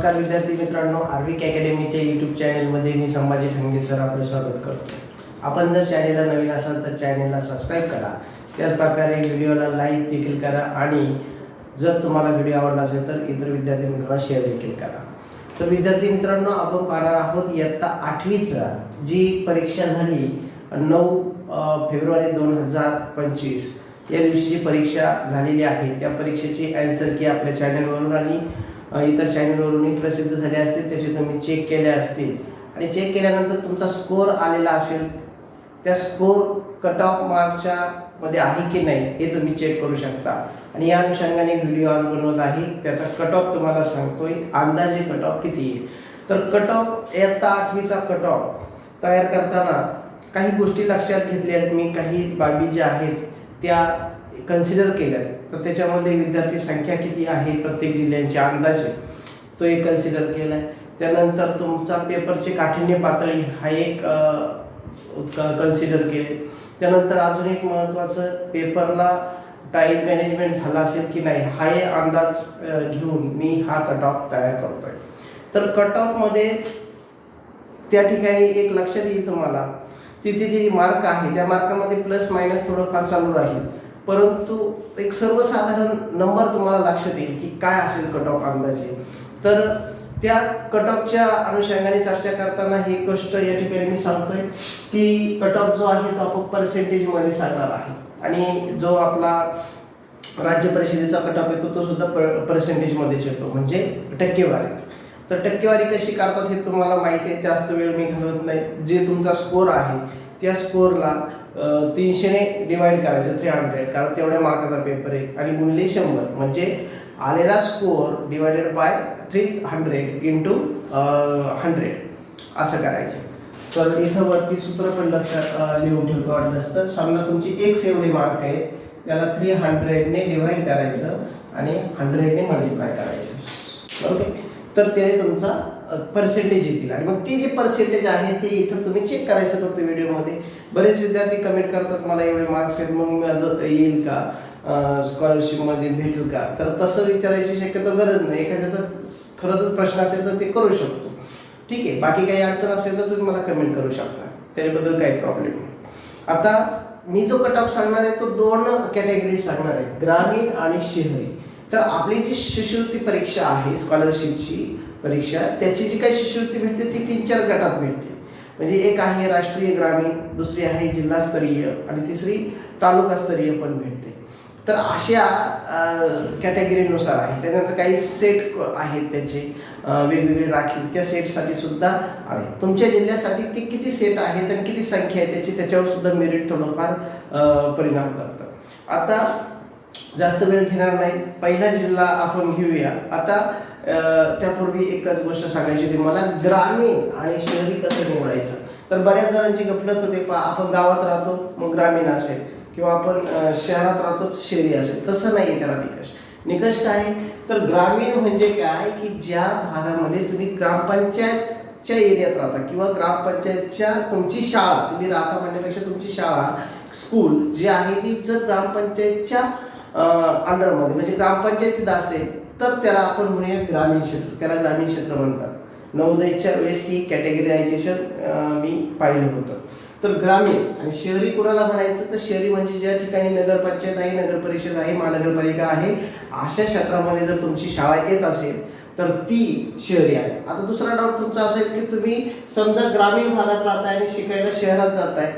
नमस्कार विद्यार्थी मित्रांनो आर्विक अकॅडमीच्या यूट्यूब चॅनलमध्ये मी संभाजी ठंगे सर आपलं स्वागत करतो. आपण जर चॅनेलला नवीन असाल तर चॅनेलला सबस्क्राईब करा. त्याच प्रकारे व्हिडिओला लाईक देखील करा आणि जर तुम्हाला व्हिडिओ आवडला असेल तर इतर विद्यार्थी मित्रांना शेअर देखील करा. तर विद्यार्थी मित्रांनो आपण पाहणार आहोत इयत्ता आठवीचा जी परीक्षा झाली नऊ फेब्रुवारी दोन हजार पंचवीस. या दिवशी जी परीक्षा झालेली आहे त्या परीक्षेची ॲन्सर की आपल्या चॅनलवरून आणि इतर चॅनलवरूनही प्रसिद्ध झाले असतील त्याचे तुम्ही चेक केले असतील. आणि चेक केल्यानंतर तुमचा स्कोअर आलेला असेल त्या स्कोअर कट ऑफ मार्कच्या मध्ये आहे की नाही हे तुम्ही चेक करू शकता. आणि या अनुषंगाने व्हिडिओ आज बनवत आहे त्याचा कट ऑफ तुम्हाला सांगतोय अंदाजे कट ऑफ किती येईल. तर कट ऑफ इयत्ता आठवीचा कट ऑफ तयार करताना काही गोष्टी लक्षात घेतल्या आहेत मी काही बाबी ज्या आहेत त्या कन्सिडर केलं तर त्याच्यामध्ये विद्यार्थी संख्या किती आहे प्रत्येक जिल्ह्यांची अंदाजे तो एक कन्सिडर केला आहे त्यानंतर तुमचा पेपरची काठिण्य पातळी हा एक कन्सिडर केले. त्यानंतर अजून एक महत्त्वाचं पेपरला टाईम मॅनेजमेंट झाला असेल की नाही हा एक अंदाज घेऊन मी हा कट ऑफ तयार करतोय. तर कट ऑफमध्ये त्या ठिकाणी एक लक्षात येईल तुम्हाला. तिथे जे मार्क आहे त्या मार्कामध्ये प्लस मायनस थोडंफार चालू राहील. परंतु एक सर्वसाधारण नंबर तुम्हाला लक्षात येईल की काय असेल कट ऑफ अंदाजे. तर त्या कट ऑफच्या अनुषंगाने चर्चा करताना ही गोष्ट या ठिकाणी मी सांगतोय की कट ऑफ जो आहे तो आपण पर्सेंटेजमध्ये सांगणार आहे. आणि जो आपला राज्य परिषदेचा कट ऑफ येतो तो सुद्धा पर्सेंटेजमध्येच येतो म्हणजे टक्केवारीत. तर टक्केवारी कशी काढतात हे तुम्हाला माहिती आहे जास्त वेळ मी घालवत नाही. जे तुमचा स्कोर आहे त्या स्कोअरला तीनशेने डिवाईड करायचं थ्री हंड्रेड कारण तेवढ्या मार्काचा पेपर आहे. आणि गुणले शंभर. म्हणजे आलेला score divided by three hundred into hundred असं करायचं. तर इथं वरती सूत्र पण लक्षात लिहून ठेवतो वाटलंच तर समजा तुमची एक एवढे मार्क आहे त्याला थ्री हंड्रेडने डिवाईड करायचं आणि हंड्रेडने मल्टिप्लाय करायचं. ओके तर त्याने तुमचा पर्सेंटेज येतील. आणि मग ते जे पर्सेंटेज आहे ते इथं तुम्ही चेक करायचं फक्त व्हिडिओमध्ये बरेच विद्यार्थी कमेंट करतात मला एवढे मार्क्स आहेत मग माझं येईल का? स्कॉलरशिपमध्ये भेटेल का? तर तसं विचारायची शक्यतो गरज नाही. एखाद्याचा खरंच प्रश्न असेल तर ते करू शकतो. ठीक आहे. बाकी काही अडचण असेल तर तुम्ही मला कमेंट करू शकता. त्याच्याबद्दल काही प्रॉब्लेम नाही. आता मी जो कट ऑफ सांगणार आहे तो दोन कॅटेगरीज सांगणार आहे. ग्रामीण आणि शहरी. तर आपली जी शिष्यवृत्ती परीक्षा आहे स्कॉलरशिपची परीक्षा त्याची जी काही शिष्यवृत्ती भेटते ती तीन चार गटात भेटते. म्हणजे एक आहे राष्ट्रीय ग्रामीण दुसरी आहे जिल्हास्तरीय आणि तिसरी तालुकास्तरीय पण भेटते तर अशा कॅटेगरीनुसार आहे. त्यानंतर काही सेट आहेत त्याचे वेगवेगळे राखीव. त्या सेटसाठी सुद्धा आहे. तुमच्या जिल्ह्यासाठी ते किती सेट आहेत आणि किती संख्या आहे त्याची त्याच्यावर सुद्धा मेरिट थोडंफार परिणाम करतं. आता जास्त वेळ घेणार नाही. पहिला जिल्हा आपण घेऊया. आता त्यापूर्वी एकच गोष्ट सांगायची होती मला ग्रामीण आणि शहरी कसं निवडायचं? तर बऱ्याच जणांची गफलत होते पा आपण गावात राहतो मग ग्रामीण असेल. किंवा आपण शहरात राहतो शहरी असेल. तसं नाही आहे त्याला निकष. निकष काय? तर ग्रामीण म्हणजे काय? की ज्या भागामध्ये तुम्ही ग्रामपंचायतच्या एरियात राहता किंवा ग्रामपंचायतच्या तुमची शाळा तुम्ही राहता म्हणण्यापेक्षा तुमची शाळा स्कूल जी आहे ती जर ग्रामपंचायतच्या अंडरमध्ये म्हणजे ग्रामपंचायतीत असेल तर त्याला आपण म्हणूया ग्रामीण क्षेत्र. त्याला ग्रामीण क्षेत्र म्हणतात. नवोदयच्या वेळेस ही कॅटेगरायझेशन मी पाहिलं होतं. तर ग्रामीण आणि शहरी कोणाला म्हणायचं? तर शहरी म्हणजे ज्या ठिकाणी नगरपंचायत आहे नगर परिषद आहे महानगरपालिका आहे अशा क्षेत्रामध्ये जर तुमची शाळा येत असेल तर ती शहरी आहे. आता दुसरा डाऊट तुमचा असेल की तुम्ही समजा ग्रामीण भागात राहताय आणि शिकायला शहरात जाताय.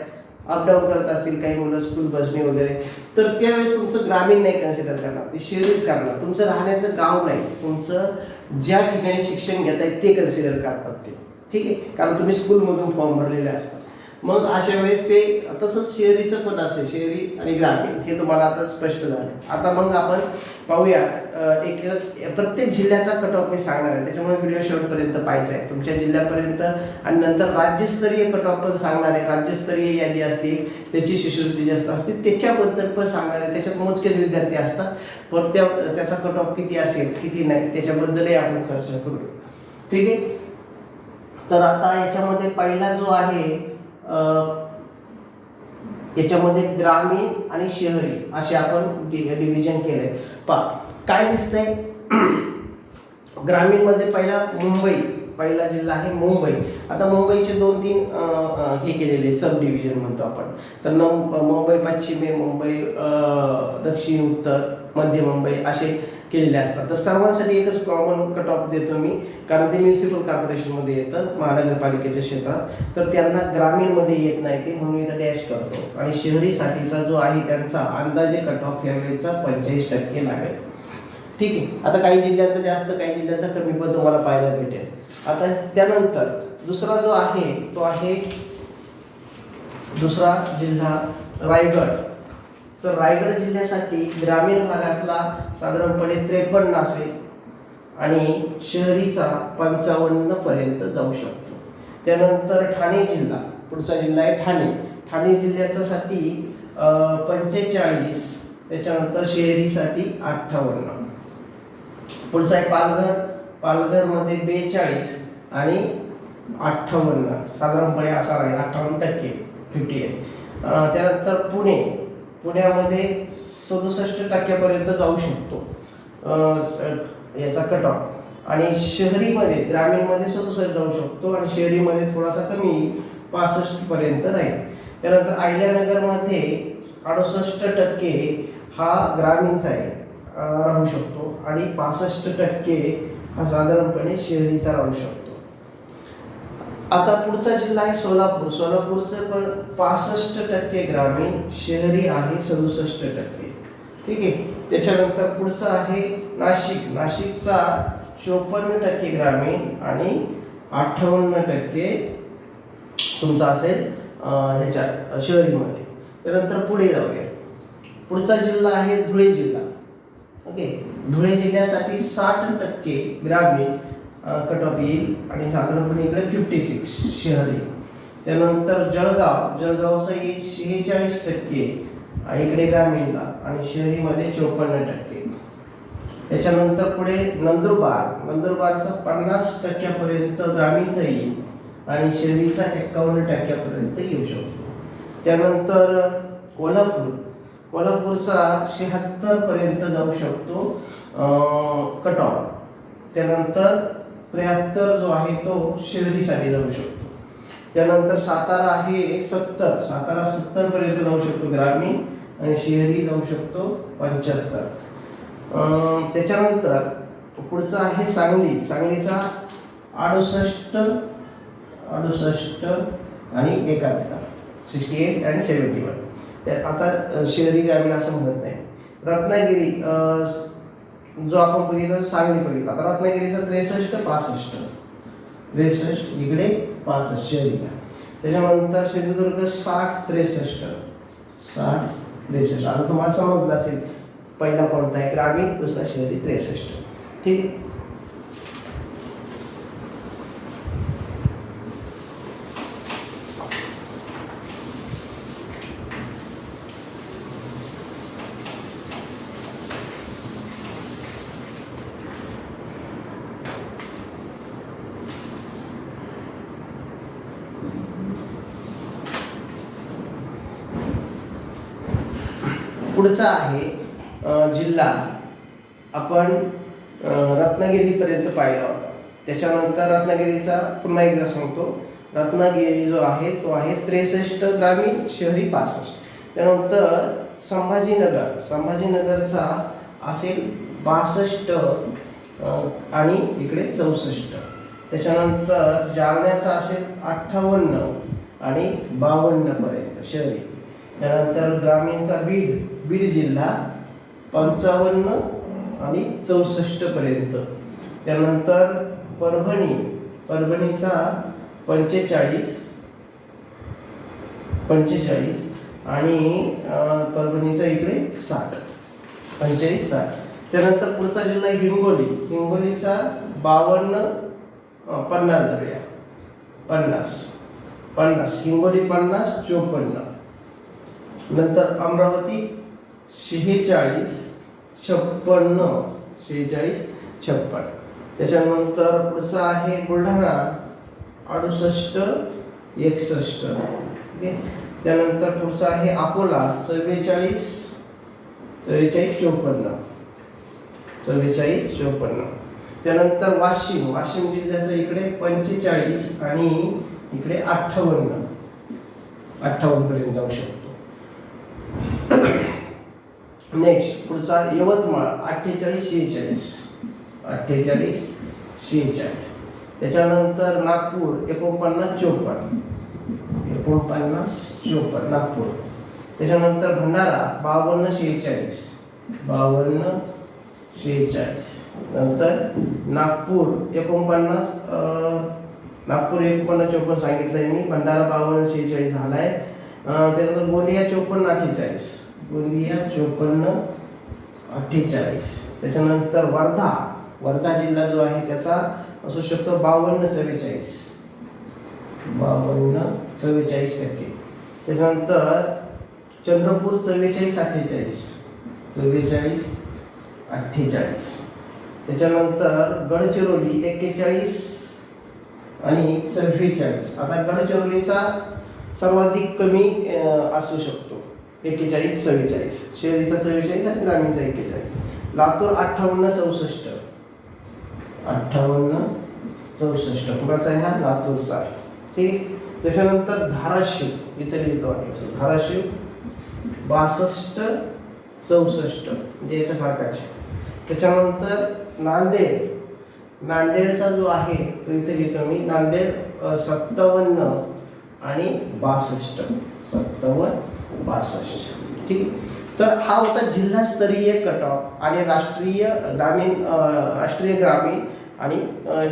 अपडाऊन करत असतील काही मुलं स्कूल बसने वगैरे. तर त्यावेळेस तुमचं ग्रामीण नाही कन्सिडर करणार ते शहरीच करणार. तुमचं राहण्याचं गाव नाही तुमचं ज्या ठिकाणी शिक्षण घेत आहे ते कन्सिडर करतात ते. ठीक आहे? कारण तुम्ही स्कूलमधून फॉर्म भरलेले असतात मग अशा वेळेस ते तसंच शहरीचं पण असेल शहरी आणि ग्रामीण हे तुम्हाला आता स्पष्ट झालं. आता मग आपण पाहूया एक प्रत्येक जिल्ह्याचा कट ऑफ मी सांगणार आहे. त्याच्यामुळे व्हिडिओ शेवटपर्यंत पाहायचा आहे. तुमच्या जिल्ह्यापर्यंत आणि नंतर राज्यस्तरीय कट ऑफ पण सांगणार आहे. राज्यस्तरीय यादी असते. त्याची शिष्यवृत्ती जास्त असते. त्याच्याबद्दल पण सांगणार आहे. त्याच्यात मोजकेच विद्यार्थी असतात. पण त्या त्याचा कट ऑफ किती असेल किती नाही त्याच्याबद्दलही आपण चर्चा करू. ठीक आहे? तर आता याच्यामध्ये पहिला जो आहे याच्यामध्ये ग्रामीण आणि शहरी असे आपण डिव्हिजन केले पा काय दिसतंय? ग्रामीणमध्ये पहिला मुंबई पहिला जिल्हा आहे मुंबई. आता मुंबईचे दोन तीन हे केलेले सब डिव्हिजन म्हणतो आपण. तर नम मुंबई पश्चिमे मुंबई दक्षिण उत्तर मध्य मुंबई असे केलेले असतात. तर सर्वांसाठी एकच कॉमन कट ऑफ देतो मी कारण ते म्युन्सिपल कॉर्पोरेशनमध्ये येतं महानगरपालिकेच्या क्षेत्रात. तर त्यांना ग्रामीणमध्ये येत नाही ते म्हणून मी इथं डॅश करतो. आणि शहरीसाठीचा जो आहे त्यांचा अंदाजे कट ऑफ यावेळेचा पंचेचाळीस टक्के लागेल. ठीक आहे. आता काही जिल्ह्यांचा जास्त काही जिल्ह्यांचा कमी पण तुम्हाला पाहायला भेटेल. आता त्यानंतर दुसरा जो आहे तो आहे दुसरा जिल्हा रायगड. तर रायगड जिल्ह्यासाठी ग्रामीण भागातला साधारणपणे त्रेपन्न असेल आणि शहरीचा पंचावन्न पर्यंत जाऊ शकतो. त्यानंतर ठाणे जिल्हा पुढचा जिल्हा आहे ठाणे. ठाणे जिल्ह्याच्यासाठी पंचेचाळीस त्याच्यानंतर शहरीसाठी अठ्ठावन्न. पुढचा आहे पालघर पालघरमध्ये बेचाळीस आणि अठ्ठावन्न साधारणपणे असा राहील अठ्ठावन्न टक्के फिफ्टी एट त्यानंतर पुणे पुण्यामध्ये सदुसष्ट टक्क्यापर्यंत जाऊ शकतो. याचा कट ऑफ आणि शहरीमध्ये ग्रामीणमध्ये सदुसष्ट जाऊ शकतो आणि शहरीमध्ये थोडासा कमी पासष्टपर्यंत राहील. त्यानंतर अहिल्यानगरमध्ये अडुसष्ट टक्के हा ग्रामीणचा आहे. राहू शकतो आणि पासष्ट टक्के हा साधारणपणे शहरीचा राहू शकतो. आता पुढचा जिल्हा आहे सोलापूर. सोलापूरचं पण पासष्ट टक्के ग्रामीण शहरी आहे सदुसष्ट टक्के. ठीक आहे? त्याच्यानंतर पुढचं आहे नाशिक. नाशिकचा चोपन्न टक्के ग्रामीण आणि अठ्ठावन्न टक्के तुमचा असेल ह्याच्या शहरीमध्ये. त्यानंतर पुढे जाऊया. पुढचा जिल्हा आहे धुळे जिल्हा. ओके धुळे जिल्ह्यासाठी साठ टक्के ग्रामीण कट ऑफ येईल आणि साधारणपणे इकडे फिफ्टी सिक्स शहरी त्यानंतर जळगाव जळगावचं येईल शेहेचाळीस टक्के आणि इकडे ग्रामीणला आणि शहरीमध्ये चोपन्न टक्के. त्याच्यानंतर पुढे नंदुरबार नंदुरबारचा पन्नास टक्क्यापर्यंत ग्रामीणचा येईल आणि शहरीचा एकावन्न टक्क्यापर्यंत येऊ शकतो. त्यानंतर कोल्हापूर कोल्हापूरचा शहात्तर पर्यंत जाऊ शकतो. कट ऑफ त्यानंतर त्र्याहत्तर जो आहे तो शिर्डीसाठी जाऊ शकतो. त्यानंतर सातारा आहे सत्तर. सातारा सत्तर पर्यंत जाऊ शकतो ग्रामीण आणि शहरी जाऊ शकतो पंच्याहत्तर. त्याच्यानंतर पुढचं आहे सांगली. सांगलीचा अडुसष्ट अडुसष्ट आणि एकाहत्तर. सिक्स्टी एट आणि सेवन्टी वन. आता शहरी ग्रामीण असं म्हणत नाही. रत्नागिरी जो आपण बघितला सांगली बघितला आता रत्नागिरीचा त्रेसष्ट पासष्ट. त्रेसष्ट इकडे पासष्ट शहरीला त्याच्यानंतर सिंधुदुर्ग साठ त्रेसष्ट. साठ त्रेसष्ट. आता तुम्हाला समजलं असेल पहिला कोणता आहे? ग्रामीण दुसरा शहरी त्रेसष्ट. ठीक आहे? पुढचा आहे जिल्हा. आपण रत्नागिरीपर्यंत पाहिला होता. त्याच्यानंतर रत्नागिरीचा पुन्हा एकदा सांगतो. रत्नागिरी जो आहे तो आहे त्रेसष्ट ग्रामीण शहरी पासष्ट. त्यानंतर संभाजीनगर. संभाजीनगरचा असेल बासष्ट आणि इकडे चौसष्ट. त्याच्यानंतर जालन्याचा असेल अठ्ठावन्न आणि बावन्नपर्यंत शहरी. त्यानंतर ग्रामीणचा बीड. बीड जिल्हा पंचावन्न आणि चौसष्ट पर्यंत. त्यानंतर परभणी परभणीचा पंचेचाळीस पंचेचाळीस आणि परभणीचा इकडे साठ पंचेचाळीस साठ. त्यानंतर पुढचा जिल्हा हिंगोली. हिंगोलीचा बावन्न पन्नास धरूया पन्नास पन्नास. हिंगोली पन्नास चोपन्न. नंतर अमरावती शेहेचाळीस छप्पन्न शेहेचाळीस छप्पन. त्याच्यानंतर पुढचं आहे बुलढाणा अडुसष्ट एकसष्ट. ओके? त्यानंतर पुढचं आहे अकोला चव्वेचाळीस चव्वेचाळीस चोपन्न. चव्वेचाळीस चोपन्न. त्यानंतर वाशिम वाशिम जिल्ह्याचं इकडे पंचेचाळीस आणि इकडे अठ्ठावन्न. अठ्ठावन्नपर्यंत जाऊ शकतो. नेक्स्ट पुढचा यवतमाळ अठ्ठेचाळीस शेहेचाळीस. अठ्ठेचाळीस शेहेचाळीस. त्याच्यानंतर नागपूर एकोणपन्नास चोपन्न. एकोणपन्नास चोपन्न नागपूर. त्याच्यानंतर भंडारा बावन्न शेहेचाळीस. बावन्न शेहेचाळीस. नंतर नागपूर एकोणपन्नास नागपूर एकोणपन्नास चोपन्न सांगितलं मी. भंडारा बावन्न शेहेचाळीस झाला आहे त्याच्यानंतर गोंदिया चोपन्न अठ्ठेचाळीस. गोंदिया चोपन्न अठ्ठेचाळीस. त्याच्यानंतर वर्धा. वर्धा जिल्हा जो आहे त्याचा असू शकतो बावन्न चव्वेचाळीस. बावन्न चव्वेचाळीस टक्के. त्याच्यानंतर चंद्रपूर चव्वेचाळीस अठ्ठेचाळीस. चव्वेचाळीस अठ्ठेचाळीस. त्याच्यानंतर गडचिरोली एक्केचाळीस आणि चव्वेचाळीस. आता गडचिरोलीचा सर्वाधिक कमी असू शकतो. एक्केचाळीस चव्वेचाळीस शहरीचा चव्वेचाळीस आणि ग्रामीणचा एक्केचाळीस. लातूर अठ्ठावन्न चौसष्ट. अठ्ठावन्न चौसष्ट. कुणाचा आहे हा? लातूरचा. आहे ठीक त्याच्यानंतर धाराशिव. इथे लिहितो वाटलं असेल धाराशिव बासष्ट चौसष्ट. म्हणजे याच्या फारकाचे त्याच्यानंतर नांदेड. नांदेडचा जो आहे तो इथे लिहितो मी. नांदेड सत्तावन्न आणि बासष्ट. सत्तावन्न बासष्ट. ठीक आहे? तर हा होता जिल्हास्तरीय कट ऑफ आणि राष्ट्रीय ग्रामीण राष्ट्रीय ग्रामीण आणि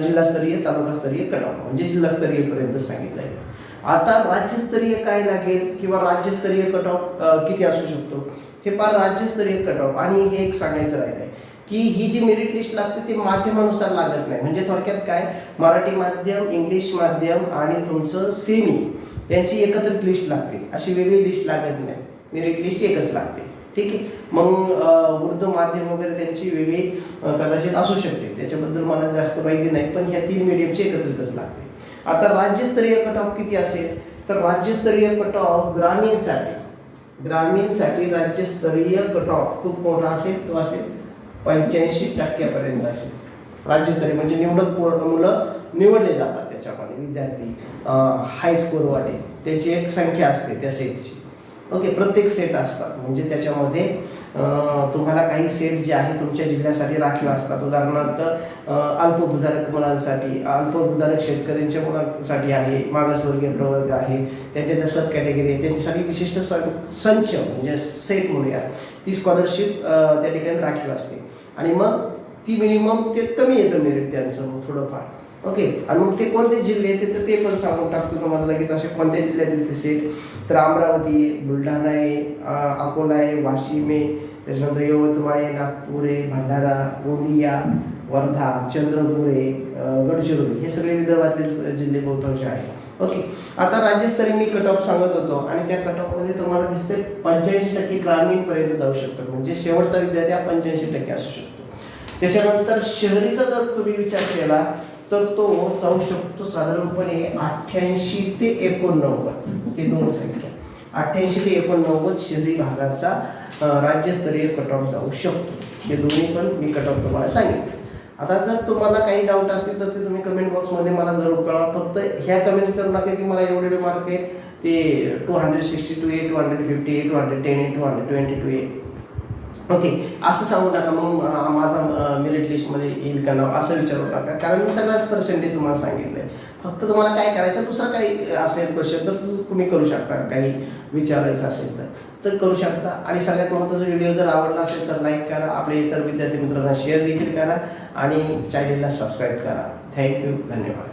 जिल्हास्तरीय तालुकास्तरीय कट ऑफ म्हणजे जिल्हास्तरीयपर्यंत सांगितलं आहे आता राज्यस्तरीय काय लागेल किंवा राज्यस्तरीय कट ऑफ किती असू शकतो? हे फार राज्यस्तरीय कट ऑफ आणि हे एक सांगायचं राहिलं आहे की ही जी मेरिट लिस्ट लागते ती माध्यमानुसार लागत नाही. म्हणजे थोडक्यात काय? मराठी माध्यम इंग्लिश माध्यम आणि तुमचं सेमी यांची एकत्रित लिस्ट लागते. अशी वेगळी लिस्ट लागत नाही. मेरिट लिस्ट एकच लागते. ठीक आहे? मग वृद्ध उर्दू माध्यम वगैरे त्यांची वेगळी कदाचित असू शकते. त्याच्याबद्दल मला जास्त माहिती नाही पण ह्या तीन मीडियमची एकत्रितच लागते. आता राज्यस्तरीय कट ऑफ किती असेल? तर राज्यस्तरीय कट ऑफ ग्रामीणसाठी. ग्रामीणसाठी राज्यस्तरीय कट ऑफ खूप मोठा असेल तो असेल पंच्याऐंशी टक्क्यापर्यंत असेल. राज्यस्तरीय म्हणजे निवडक पोर मुलं निवडले जातात त्याच्यामध्ये विद्यार्थी हायस्कूलवाले त्यांची एक संख्या असते त्या सेटची ओके प्रत्येक सेट असतात. म्हणजे त्याच्यामध्ये तुम्हाला काही सेट जे आहे तुमच्या जिल्ह्यासाठी राखीव असतात. उदाहरणार्थ अल्पभूधारक मुलांसाठी अल्पभूधारक शेतकऱ्यांच्या मुलांसाठी आहे मागासवर्गीय प्रवर्ग आहे त्यांच्या सब कॅटेगरी आहे त्यांच्यासाठी विशिष्ट सं संच म्हणजे सेट म्हणूया ती स्कॉलरशिप त्या ठिकाणी राखीव असते. आणि मग ती मिनिमम ते कमी येतं मेरिट त्यांचं थोडंफार. ओके आणि मग ते कोणते जिल्हे आहेत तर ते पण सांगून टाकतो तुम्हाला लगेच असे कोणत्या जिल्ह्यातील येते सेट तर अमरावती आहे बुलढाणा आहे अकोला आहे वाशिम आहे त्याच्यानंतर यवतमाळ आहे नागपूर आहे भंडारा गोंदिया वर्धा चंद्रपूर आहे गडचिरोली. हे सगळे विदर्भातले जिल्हे बहुतांश आहे ओके आता राज्यस्तरीय मी कट ऑफ सांगत होतो आणि त्या कट ऑफमध्ये तुम्हाला दिसते पंच्याऐंशी टक्के ग्रामीणपर्यंत जाऊ शकतात. म्हणजे शेवटचा विद्यार्थी हा पंच्याऐंशी टक्के असू शकतो. त्याच्यानंतर शहरीचा जर तुम्ही विचार केला तर तो जाऊ शकतो साधारणपणे अठ्ठ्याऐंशी ते एकोणनव्वद हे दोन संख्या. अठ्ठ्याऐंशी ते एकोणनव्वद शहरी भागाचा राज्यस्तरीय कट ऑफ जाऊ शकतो. हे दोन्ही पण मी कट ऑफ तुम्हाला सांगितले. आता जर तुम्हाला काही डाऊट असतील तर ते तुम्ही कमेंट बॉक्समध्ये मला जरूर कळवा. फक्त ह्या कमेंट्स करू नका की मला एवढे मार्क आहे. ते two hundred sixty two A two hundred fifty A two hundred ten A two hundred twenty to A okay असं सांगू नका मग माझा मेरिट लिस्टमध्ये येईल का नाव असं विचारू नका. कारण मी सगळ्याच पर्सेंटेज तुम्हाला सांगितलं आहे फक्त तुम्हाला काय करायचं दुसरं काही असेल क्वेश्चन तर तुम्ही करू शकता. काही विचारायचं असेल तर. तर करू शकता. आणि सगळ्यात महत्त्वाचा व्हिडिओ जर आवडला असेल तर लाईक करा. आपल्या इतर विद्यार्थी मित्रांना शेअर देखील करा. आणि चॅनेलला सबस्क्राईब करा. थँक्यू धन्यवाद.